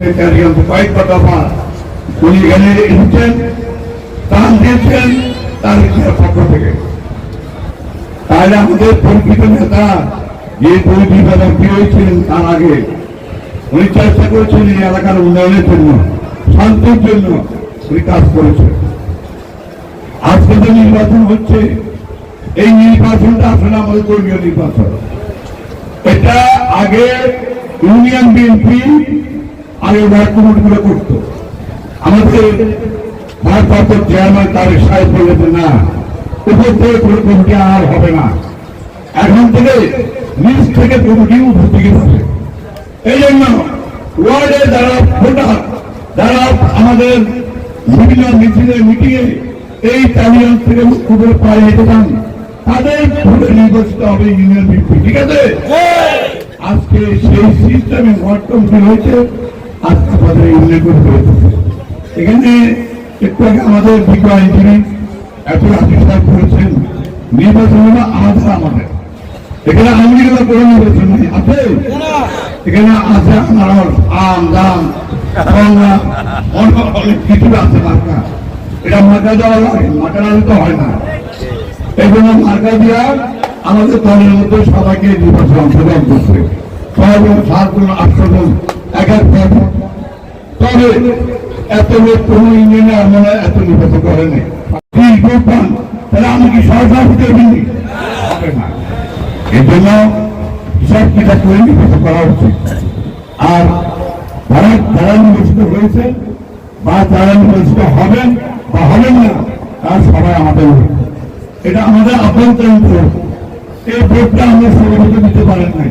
কয়েকটা দফা উনি এখানে এসেছেন দান দিয়েছেন এলাকার উন্নয়নের জন্য শান্তির জন্য উনি কাজ করেছেন আজকে যে নির্বাচন হচ্ছে এই নির্বাচনটা আসলে আমাদের ধর্মীয় নির্বাচন এটা আগে ইউনিয়ন বিএনপি আগে ওয়ার্ড কমিটিগুলো করতো। আমাদের ভারপ্রাপ্ত চেয়ারম্যান তার সাহেব বললেন না উপর থেকে কোনো কমিটি আর হবে না। এখন থেকে নিচ থেকে কমিটি উপর দিকে হবে এই জন্য ওয়ার্ডে যারা ভোটার যারা আমাদের বিভিন্ন মিছিলে মিটিংয়ে এই চালিয়ান থেকে উপরে পায়ে হেঁটে যান তাদের ভোটে নির্বাচিত হবে ইউনিয়ন ঠিক আছে? আজকে সেই সিস্টেমে ওয়ার্ড কমিটি হয়েছে আমাদের এখানে একটু আগে আমাদের বিজ্ঞ আইনজীবী এত আবিষ্কার করেছেন নির্বাচন হলো আলাদা আমাদের। এখানে আমেরিকার কোনো নির্বাচন নেই। আছে? এখানে আছে আম দাম এটা দেওয়া লাগে হয় না। এই জন্য মার্কা আমাদের দলের মধ্যে সবাইকে নির্বাচন অংশগ্রহণ করছে। ছয় সাত জন আটশো জন এক এক তবে এত লোক কোন ইঞ্জিনিয়ার মনে এত নির্বাচন করেনি তাহলে আমি কি সরকার এই জন্য সব কিটা করে নির্বাচন করা উচিত। আর যারা যারা নির্বাচিত হয়েছে বা যারা নির্বাচিত হবেন বা হবেন না, তার সবাই আমাদের এটা আমাদের আভ্যন্তরীণ এই ভোটটা আমরা সর্বত দিতে পারেন নাই।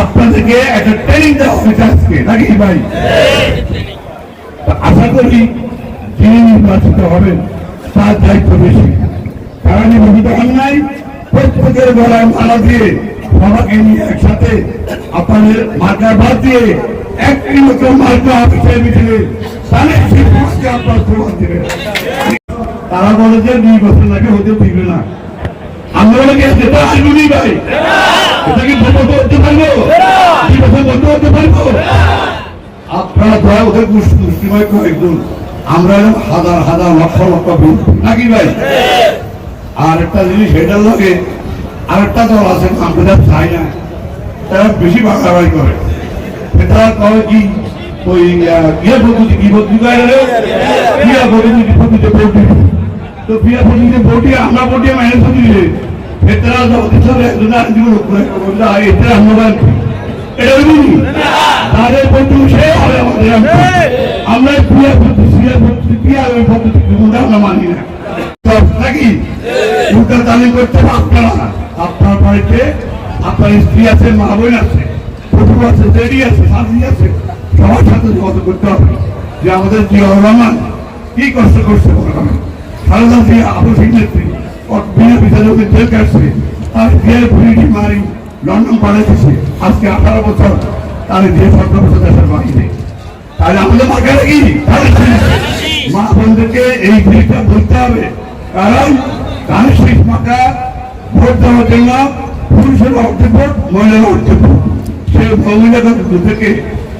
আপনাদেরকে একটা ট্রেনিং দেওয়া হয়েছে আজকে, নাকি ভাই? আশা করি যিনি নির্বাচিত হবেন, তার দায়িত্ব বেশি। নির্বাচিত হন নাই প্রত্যেকের গলায় মালা দিয়ে সবাইকে নিয়ে একসাথে আপনাদের মার্কা বাদ দিয়ে একটি মতো মার্কা অফিসে মিটিয়ে তাহলে সেই আপনার প্রমাণ দেবেন। তারা বলে যে দুই বছর নাকি হতে দিবে না। আমরা বলে কি যেটা ভাই এটা কি বন্ধ করতে পারব। দুই বছর বন্ধ করতে পারব। আপনারা দয়া ওদের মুষ্টিময় কয়েকজন আমরা এরকম হাজার হাজার লক্ষ লক্ষ ভোট নাকি ভাই? আর একটা জিনিস সেটার লগে আরেকটা দল আছে আমরা চাই না। তারা বেশি বাড়াবাড়ি করে। এটা কয় কি? ওই ইয়ে পদ্ধতি কি পদ্ধতি কয় রে ক্রিয়া পদ্ধতি পদ্ধতি তো ক্রিয়া পদ্ধতি ভোট আমরা ভোট মাইনাস করে আরে এটা আমরা এটা বুঝি তাদের আমাদের আমরা ক্রিয়া পদ্ধতি ক্রিয়া পদ্ধতি পদ্ধতি আমরা মানি না নাকি উল্টা তালিম করতে আপনারা বাড়িতে আপনার স্ত্রী আছে মা বোন আছে ফুটু আছে দেরি আছে শান্তি আছে সবার সাথে যোগাযোগ করতে হবে যে আমাদের জিয়া রহমান কি কষ্ট করছে বললাম সারদা জিয়া আবু সিং নেত্রী বিনা বিচারকে জেল কাটছে। তার বিয়ের ভুড়িটি মারি লন্ডন পাঠাইতেছে আজকে আঠারো বছর তার যে সতেরো বছর দেশের বাহিনী তাহলে আমাদের মাকে নাকি মা বোনদেরকে এই জিনিসটা বলতে হবে। কারণ ধানের শীষ মাকা ভোট দেওয়ার জন্য পুরুষের অর্ধেক ভোট, মহিলার অর্ধেক ভোট। সেই মহিলাদেরকে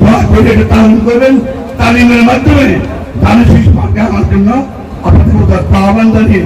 দয়া তালিম করবেন। তালিমের মাধ্যমে ধানের মাকে আমার জন্য আপনাদের মধ্যে আহ্বান জানিয়ে